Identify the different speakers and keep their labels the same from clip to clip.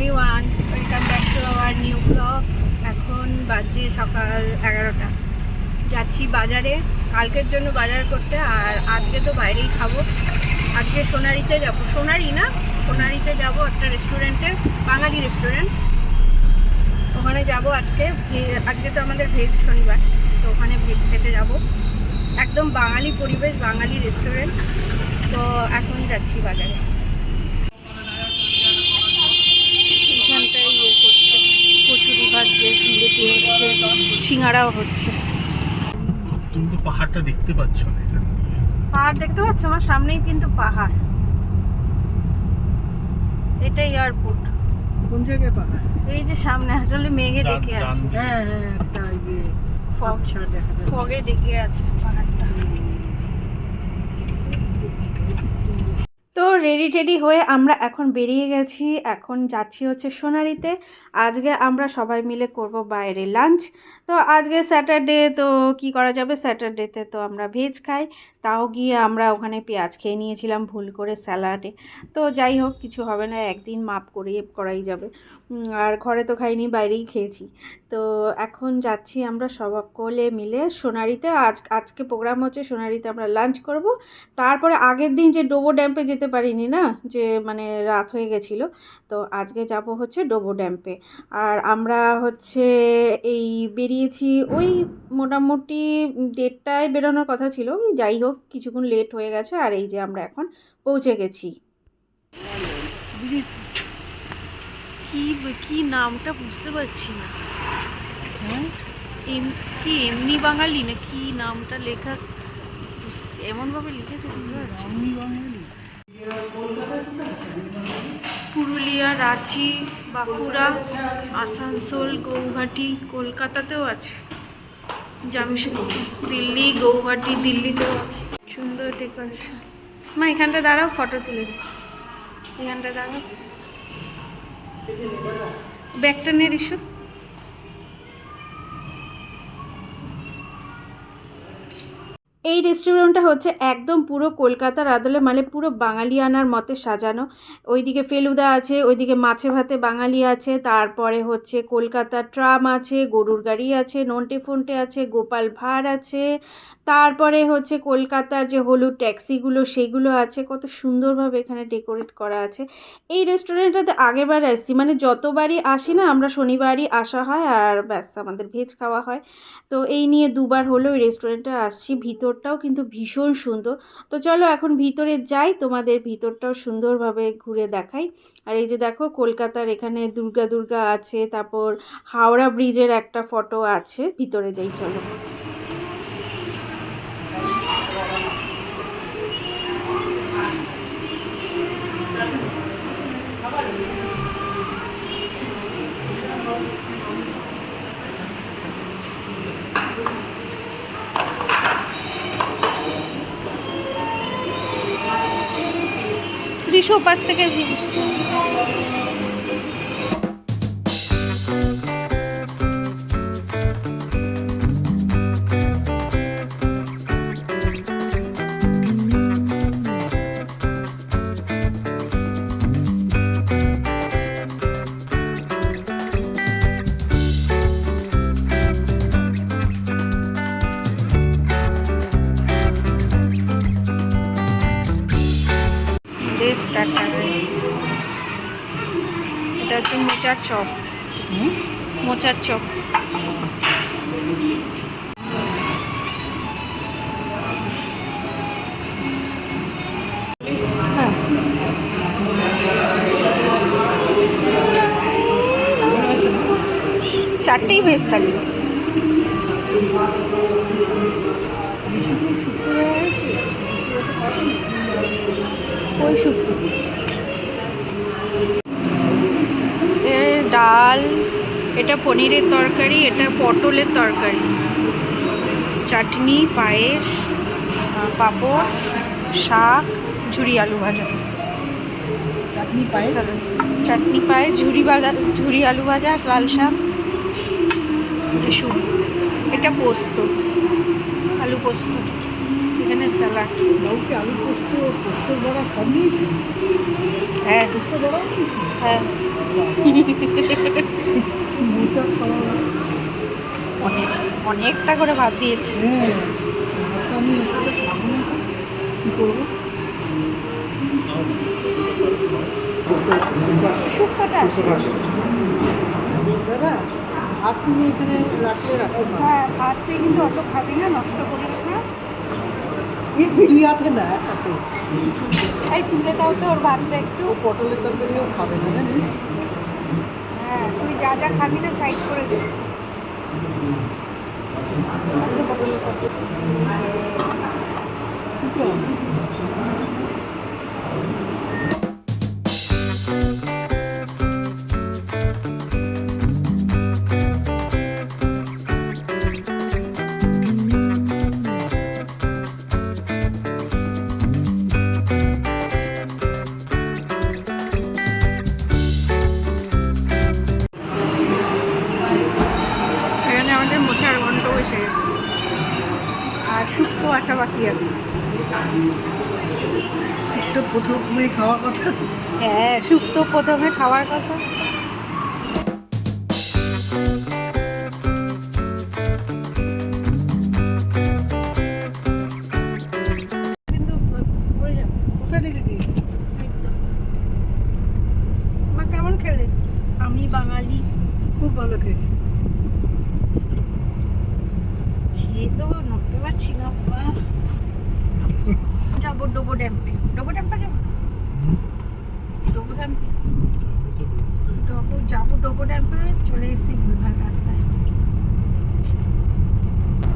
Speaker 1: Everyone welcome back to our new blog এখন বাজে সকাল এগারোটা। যাচ্ছি বাজারে, কালকের জন্য বাজার করতে, আর আজকে তো বাইরেই খাব। আজকে সোনারিতে যাব। সোনারি না? সোনারিতে যাব একটা রেস্টুরেন্টে বাঙালি রেস্টুরেন্ট ওখানে যাব আজকে। আজকে তো আমাদের ভেজ শনিবার, তো ওখানে ভেজ খেতে যাব। একদম বাঙালি পরিবেশ, বাঙালি রেস্টুরেন্ট তো এখন যাচ্ছি বাজারে। এখানটায় ইয়ে করছে। কচুরি ভাজছে জিলেপি হচ্ছে সিঙ্গারাও হচ্ছে।
Speaker 2: তুমি তো পাহাড়টা দেখতে পাচ্ছ না এখান দিয়ে।
Speaker 1: পাহাড় দেখতে পাচ্ছ? আমার সামনেই কিন্তু পাহাড়। এটা এয়ারপোর্ট
Speaker 3: কোন জায়গায় পাহাড়?
Speaker 1: এই যে সামনে আসলে মেঘে ডেকে আছে।
Speaker 3: হ্যাঁ হ্যাঁ একটা ইয়ে
Speaker 1: ফগ
Speaker 3: আচ্ছা দেখা যাচ্ছে।
Speaker 1: ফগে ডেকে আছে পাহাড়টা। তো রেডি টেডি হয়ে আমরা এখন বেরিয়ে গেছি। এখন যাচ্ছি হচ্ছে সোনারিতে আজকে আমরা সবাই মিলে করব বাইরে লাঞ্চ তো আজকে স্যাটারডে তো কি করা যাবে? স্যাটারডেতে তো আমরা ভেজ খাই। তাও গিয়ে আমরা ওখানে পেঁয়াজ খেয়ে নিয়েছিলাম ভুল করে স্যালাডে। তো যাই হোক, কিছু হবে না। একদিন মাপ করিয়ে করাই যাবে। আর ঘরে তো খাইনি, বাইরেই খেয়েছি। তো এখন যাচ্ছি আমরা সকলে মিলে সোনারিতে। আজ, আজকে প্রোগ্রাম হচ্ছে সোনারিতে আমরা লাঞ্চ করব। তারপরে আগের দিন যে ডোবো ড্যাম্পে যেতে পারিনি না, যে মানে রাত হয়ে গেছিল, তো আজকে যাব হচ্ছে ডোবো ড্যাম্পে আর আমরা হচ্ছে এই বেরিয়েছি ওই মোটামুটি দেড়টায় বেরোনোর কথা ছিল, যাই হোক কিছুক্ষণ লেট হয়ে গেছে, আর এই যে আমরা এখন পৌঁছে গেছি। কি কি নামটা বুঝতে পারছি না।
Speaker 3: হ্যাঁ?
Speaker 1: কি এমনি বাঙালি না কি নামটা লেখা এমনভাবে লিখেছে বুঝতে পারছি পুরুলিয়া রাঁচি বাঁকুড়া আসানসোল গৌহাটি কলকাতাতেও আছে। জামশেদপুর দিল্লি গৌহাটি দিল্লিতেও আছে। সুন্দর ডেকোরেশন মা এখানটা দাঁড়াও ফটো তুলে দিই। এখানটা দাঁড়াও। ব্যাগটা নিয়ে এই রেস্টুরেন্টটা হচ্ছে একদম পুরো কলকাতার আদলে মানে পুরো বাঙালিয়ানার মতে সাজানো। ওইদিকে ফেলুদা আছে, ওইদিকে মাছে ভাতে বাঙালি আছে, তারপরে হচ্ছে কলকাতার ট্রাম আছে, গরুর গাড়ি আছে, নন্টে ফন্টে আছে, গোপাল ভাঁড় আছে, তারপরে হচ্ছে কলকাতার যে হলুদ ট্যাক্সিগুলো সেগুলো আছে, কত সুন্দরভাবে এখানে ডেকোরেট করা আছে। এই রেস্টুরেন্টটাতে আগেরবার আসছি মানে যতবারই আসি না, আমরা শনিবারই আসা হয় আর ব্যাস, আমাদের ভেজ খাওয়া হয়। তো এই নিয়ে দুবার হলো ওই রেস্টুরেন্টে আসছি ভিতরটাও কিন্তু ভীষণ সুন্দর। তো চলো এখন ভিতরে যাই, তোমাদের ভিতরটাও সুন্দরভাবে ঘুরে দেখাই। আর এই যে দেখো, কলকাতার এখানে দুর্গা দুর্গা আছে, তারপর হাওড়া ব্রিজের একটা ফটো আছে, ভিতরে যাই, চলো। রিসো পাশ থেকে চপ? মোচার চপ। হ্যাঁ। চারটেই ভেজ থালি। ওই শুক্তো এর ডাল এটা পনিরের তরকারি এটা পটলের তরকারি। চাটনি পায়েস পাঁপড় শাক ঝুরি আলু ভাজা।
Speaker 3: চাটনি পায়েস।
Speaker 1: চাটনি পায়েস ঝুরি বালা ঝুরি আলু ভাজা লাল শাক এটা পোস্ত আলু পোস্ত এখানে স্যালাড।
Speaker 3: আলু পোস্ত পোস্তর বড়া সব নিয়েছি?
Speaker 1: হ্যাঁ।
Speaker 3: পোস্ত
Speaker 1: হ্যাঁ
Speaker 3: মোচা খাওয়া
Speaker 1: অনেক অনেকটা করে ভাত দিয়েছি।
Speaker 3: হ্যাঁ ভাত
Speaker 1: তুই কিন্তু অত খাবি না নষ্ট করিস না।
Speaker 3: দুই হাতে না এক হাতে।
Speaker 1: এই তুলে দাও তো ওর ভাতটা একটু।
Speaker 3: পটলের তরকারিও খাবে না
Speaker 1: হ্যাঁ তুই যা যা খাবি না সাইড করে দে।
Speaker 3: পটলের
Speaker 1: বাকি আছে।
Speaker 3: একটা প্রথমে খাওয়ার কথা?
Speaker 1: হ্যাঁ শুক্তো প্রথমে খাওয়ার কথা। আমি বাঙালি।
Speaker 3: খুব ভালো খেয়েছি।
Speaker 1: খেয়ে তো নড়তে পারছি না বাবা যাব ডোবো ড্যাম্পে ডোবো ড্যাম্পে যাব ডোবো ড্যাম্পে ডোবো যাব ডোবো ড্যাম্পে চলে এসেছি ভুলভাল রাস্তায়।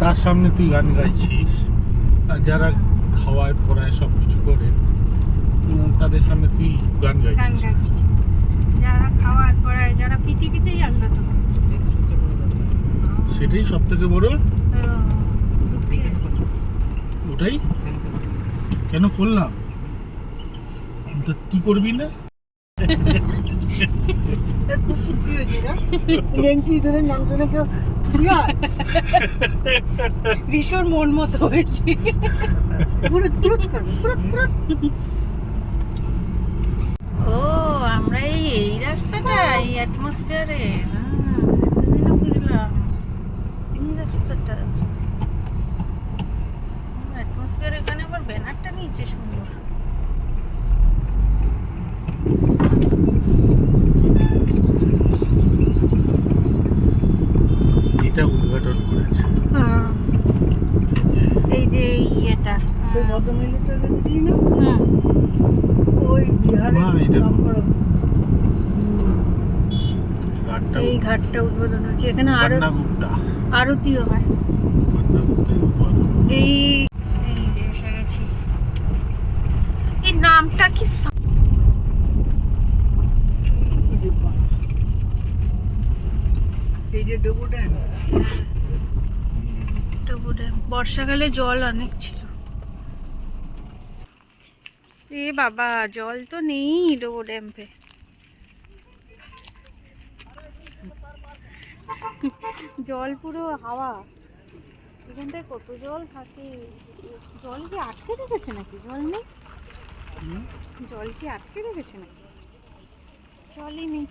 Speaker 2: তার সামনে তুই গান গাইছিস আর যারা খাওয়ায় পড়ায় সব কিছু করে তাদের সামনে তুই গান
Speaker 1: গান
Speaker 2: গাইছিস।
Speaker 1: যারা খাওয়ার পড়ায় যারা পৃথিবীতেই আনন্দ তো
Speaker 2: সেটাই সব থেকে বড়। ওটাই? কেন করলাম? তো তুই করবি না?
Speaker 1: ভীষণ মন মতো হয়েছে। ও আমরা এই এই রাস্তাটা এই অ্যাটমসফিয়ারে এতদিনে বুঝলাম এই রাস্তাটা অ্যাটমসফিয়ার এখানে আবার ব্যানারটা নিচে সুন্দর।
Speaker 2: এটা উদ্ঘাটন করেছে।
Speaker 1: হ্যাঁ। এই যে এই ইয়েটা
Speaker 3: ওই ভদ্রমহিলাটা দেখি না? ওই বিহারের
Speaker 2: হ্যাঁ, এটা-
Speaker 3: নাম করা
Speaker 1: এই ঘাটটা উদ্বোধন হচ্ছে এখানে
Speaker 2: আরও
Speaker 1: আরতিও হয়। এই যে এসে গেছি এই নামটা কি বর্ষাকালে জল অনেক ছিল। এ বাবা জল তো নেই ডুবু ড্যাম্পে জল পুরো হাওয়া। এখানটায় কত জল থাকে? জল কি আটকে রেখেছে নাকি? জল নেই? জল কি আটকে রেখেছে নাকি? নেই।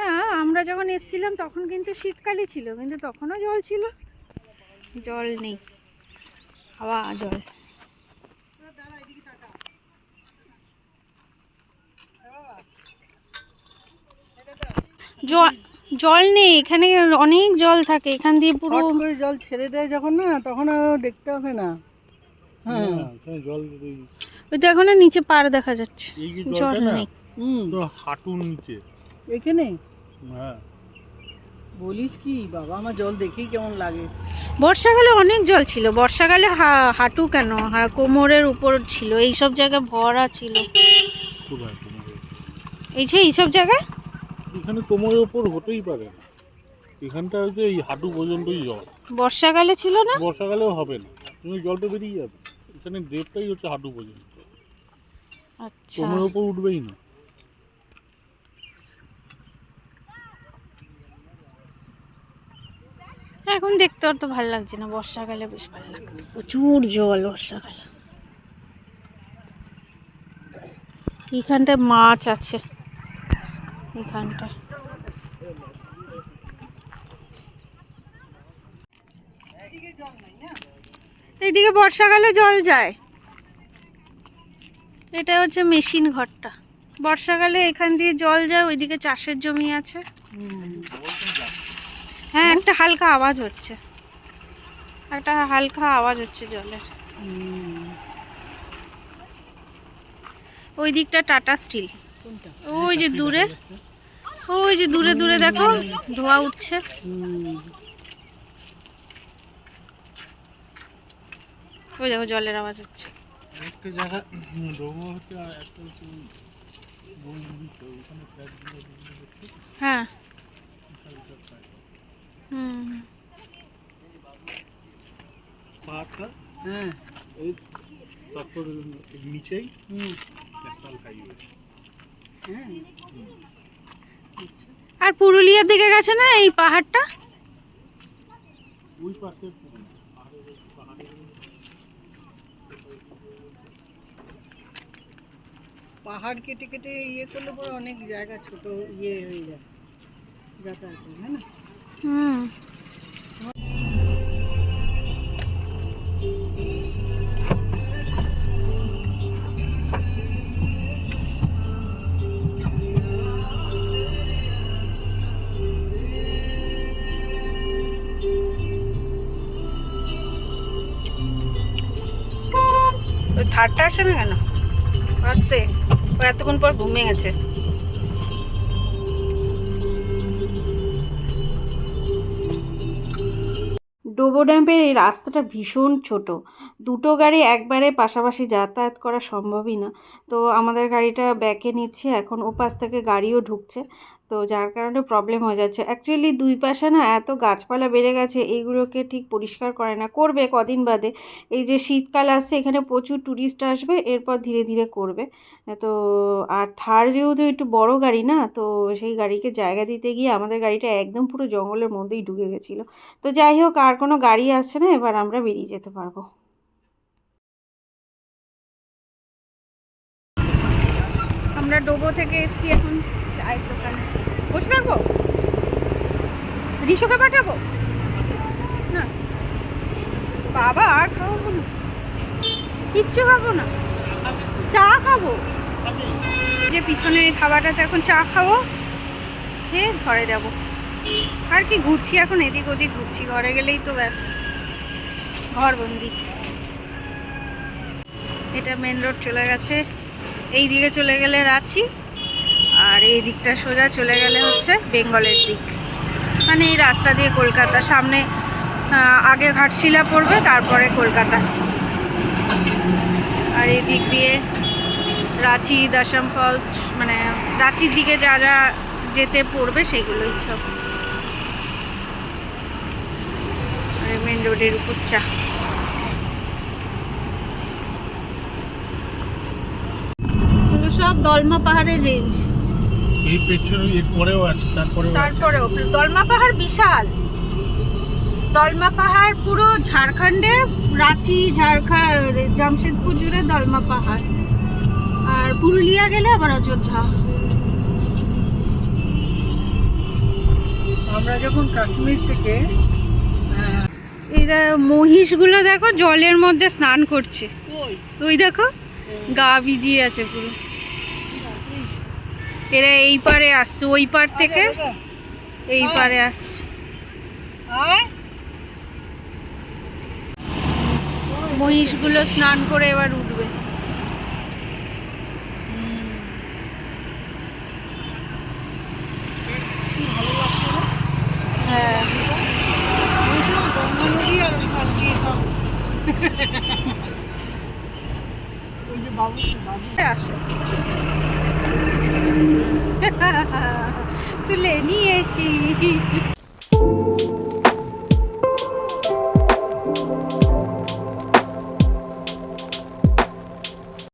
Speaker 1: না, আমরা যখন এসেছিলাম তখন কিন্তু শীতকালই ছিল, কিন্তু তখনও জল ছিল। জল নেই, হাওয়া, জল। জল জল নেই এখানে অনেক জল থাকে এখান দিয়ে পুরো
Speaker 3: জল ছেড়ে দেয় যখন না তখন আর দেখতে হবে না। হ্যাঁ।
Speaker 2: জল
Speaker 1: ওই নিচে পার দেখা যাচ্ছে
Speaker 2: এই
Speaker 1: জল নেই।
Speaker 2: হাঁটুর নিচে।
Speaker 3: এখানে?
Speaker 2: হ্যাঁ।
Speaker 3: বলিস কি বাবা আমার জল দেখেই কেমন লাগে।
Speaker 1: বর্ষাকালে অনেক জল ছিল বর্ষাকালে হা- হাঁটু কেন? কোমরের উপর ছিল এই সব জায়গায় ভরা ছিল? এই যে এইসব জায়গায়?
Speaker 2: এখানে তোমার ওপর হতেই পারে না। এখানটা হচ্ছে এই হাঁটু পর্যন্তই জল।
Speaker 1: বর্ষাকালে ছিল না?
Speaker 2: বর্ষাকালেও হবে না। তুমি জল তো বেরিয়ে যাবে। এখানে ডেপটাই হচ্ছে হাঁটু পর্যন্ত।
Speaker 1: আচ্ছা।
Speaker 2: তোমার ওপর উঠবেই না।
Speaker 1: এখন দেখতে অত ভালো লাগছে না। বর্ষাকালে বেশ ভালো লাগতো। প্রচুর জল বর্ষাকালে। এখানটায় মাছ আছে। এইখানটায় এইদিকে বর্ষাকালে জল যায়। এটা হচ্ছে মেশিন ঘরটা। বর্ষাকালে এখান দিয়ে জল যায়, ওইদিকে চাষের জমি আছে। হ্যাঁ একটা হালকা আওয়াজ হচ্ছে। একটা হালকা আওয়াজ হচ্ছে জলের। ওই দিকটা টাটা স্টিল। ওই যে দূরে। ওই যে দূরে দূরে দেখো ধোয়া উঠছে। ওই দেখো জলের আওয়াজ হচ্ছে।
Speaker 2: একটা জায়গা ওই
Speaker 1: হ্যাঁ।
Speaker 2: বিশাল ফ্ল্যাট।
Speaker 1: হুম
Speaker 2: পাহাড়টা?
Speaker 3: হ্যাঁ।
Speaker 2: এই তারপর নিচেই
Speaker 3: হুম। হ্যাঁ।
Speaker 1: পুরুলিয়ার দিকে গেছে না এই পাহাড়টা?
Speaker 3: পাহাড় কেটে কেটে ইয়ে করলে পরে অনেক জায়গা ছোট ইয়ে হয়ে যায়। যাতায়াত হ্যাঁ না?
Speaker 1: হুম। থার্ডটা আসে না কেন? আসছে। ও এতক্ষণ পর ঘুমিয়ে গেছে। ডোবো ড্যাম্পের এই রাস্তাটা ভীষণ ছোট। দুটো গাড়ি একবারে পাশাপাশি যাতায়াত করা সম্ভবই না। তো আমাদের গাড়িটা ব্যাকে নিচ্ছে, এখন ওপাশ থেকে গাড়িও ঢুকছে। তো যার কারণে প্রবলেম হয়ে যাচ্ছে। অ্যাকচুয়ালি দুই পাশে না এত গাছপালা বেড়ে গেছে এইগুলোকে ঠিক পরিষ্কার করে না, করবে কদিন বাদে। এই যে শীতকাল আসছে, এখানে প্রচুর ট্যুরিস্ট আসবে, এরপর ধীরে ধীরে করবে। তো আর থার যেহেতু একটু বড় গাড়ি না, তো সেই গাড়িকে জায়গা দিতে গিয়ে আমাদের গাড়িটা একদম পুরো জঙ্গলের মধ্যেই ঢুকে গেছিল। তো যাই হোক, আর কোনো গাড়ি আসছে না, এবার আমরা বেরিয়ে যেতে পারব। আমরা ডোবো থেকে এসছি এখন, চায়ের দোকানে। বসে রাখব রিসোকে পাঠাবো? না। বাবা, আর খাব না। কিচ্ছু খাব না। চা খাব। যে পিছনে খাবারটাতে এখন চা খাব। খেয়ে ঘরে যাব। আর কি ঘুরছি এখন? এদিক ওদিক ঘুরছি। ঘরে গেলেই তো ব্যাস। ঘর বন্দি এটা মেন রোড চলে গেছে। এই দিকে চলে গেলে রাঁচি। আর এই দিকটা সোজা চলে গেলে হচ্ছে বেঙ্গলের দিক। মানে এই রাস্তা দিয়ে কলকাতা, সামনে আগে ঘাটশিলা পড়বে, তারপরে কলকাতা। আর এই দিক দিয়ে রাঁচি, দশম ফলস মানে রাঁচির দিকে যা যা যেতে পড়বে, সেগুলোই সব। মেন রোডের উপর চা। সব দলমা পাহাড়ের রেঞ্জ
Speaker 2: এই পেছনে এর পরেও আছে তারপরেও
Speaker 1: তারপরেও দলমা পাহাড় বিশাল। দলমা পাহাড় পুরো ঝাড়খণ্ডে রাঁচি ঝাড়খণ্ড জামশেদপুর জুড়ে দলমা পাহাড়। আর পুরুলিয়া গেলে আবার অযোধ্যা।
Speaker 3: আমরা যখন কাশ্মীর থেকে
Speaker 1: এই মহিষগুলো দেখো জলের মধ্যে স্নান করছে।
Speaker 3: ওই
Speaker 1: দেখো গা ভিজিয়ে আছে পুরো। এরা এই পারে আসছে ওই পার থেকে এই পারে আসছে। মহিষগুলো স্নান করে এবার উঠবে।